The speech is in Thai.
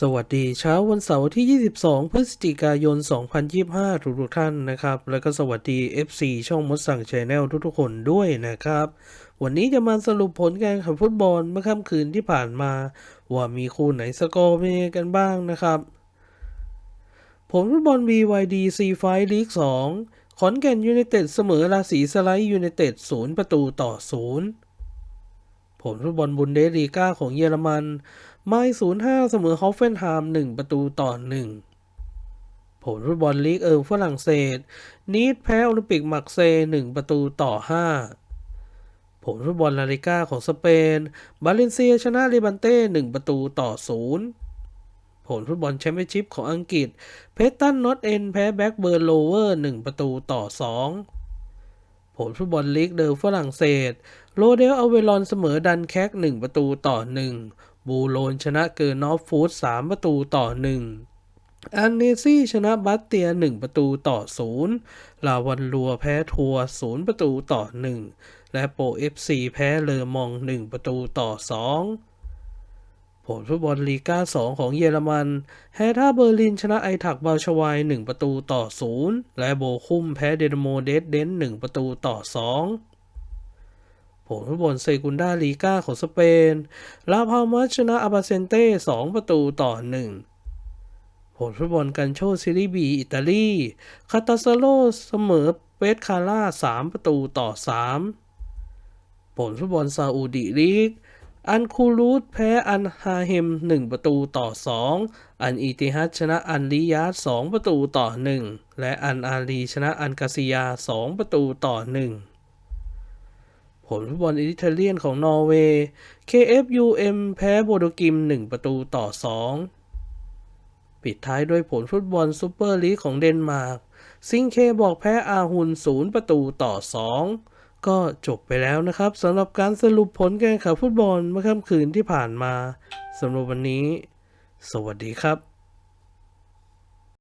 สวัสดีเช้าวันเสาร์ที่ 22 พฤศจิกายน 2025ทุกท่านนะครับ แล้วก็สวัสดี FC ช่องมดสั่งชแนลทุกๆคนด้วยนะครับ วันนี้จะมาสรุปผลการแข่งฟุตบอลเมื่อค่ำคืนที่ผ่านมา ว่ามีคู่ไหนสกอร์เป็นยังไงกันบ้างนะครับ ผลฟุตบอล BYD C5 ลีก 2 ขอนแก่นยูไนเต็ดเสมอราศีสไลด์ยูไนเต็ด 0 ประตูต่อ 0 ผลฟุตบอลบุนเดสลีกาของเยอรมัน ไมล์05เสมอฮอฟเฟนไฮม์1ประตูต่อ1ผลฟุตบอลลีกเอิงฝรั่งเศส นีดแพ้โอลิมปิกมักเซย์1ประตูต่อ5ผลฟุตบอลลาลิก้าของสเปน บาเลนเซียชนะเลบันเต้1ประตูต่อ0ผลฟุตบอลแชมเปี้ยนชิพของอังกฤษ เพสตันนอตเอ็นแพ้แบ็กเบิร์นโลเวอร์1ประตูต่อ2 ผลฟุตบอลลีกเดอฝรั่งเศส โรเดลอเวลอนเสมอดันแคก1 ประตูต่อ 1 บูโลนชนะเกอร์นอฟฟูด3ประตูต่อ 1อันเนซี่ชนะบัตเตีย 1 ประตูต่อ 0 ลาวันลัวแพ้ทัวร์0ประตูต่อ 1 และโปรเอฟซีแพ้เลอมอง 1 ประตูต่อ 2 ผลฟุตบอลลีกา2ของเยอรมันแฮท่าเบอร์ลินชนะไอถักบาชวาย 1 ประตูต่อ 0 และโบคุมแพ้เดนโมเดสเดน 1 ประตูต่อ 2 ผลฟุตบอลเซกุนดาลีกาของสเปน ลาพามัสชนะอาบาเซนเต้ 2 ประตูต่อ 1 ผลฟุตบอลกันโชซิริบี อิตาลี คาตาซาโลเสมอเปสคาร่า 3 ประตูต่อ 3 ผลฟุตบอลซาอุดิลีก อันคูรูดแพ้อันฮาเฮม 1 ประตูต่อ 2 อันอีติฮัดชนะอันลิยาด2ประตูต่อ 1 และอันอาลีชนะอันกาซิยา 2 ประตูต่อ 1ผลฟุตบอลอิตาเลียนของนอร์เวย์ KFUM แพ้โบโดกิม 1 ประตูต่อ 2 ปิดท้ายด้วยผลฟุตบอลซูเปอร์ลีกของเดนมาร์ก ซิงเคบอกแพ้อาฮุน 0 ประตูต่อ 2 ก็จบไปแล้วนะครับสำหรับการสรุปผลการแข่งขันฟุตบอลเมื่อค่ำคืนที่ผ่านมาสำหรับวันนี้ สวัสดีครับ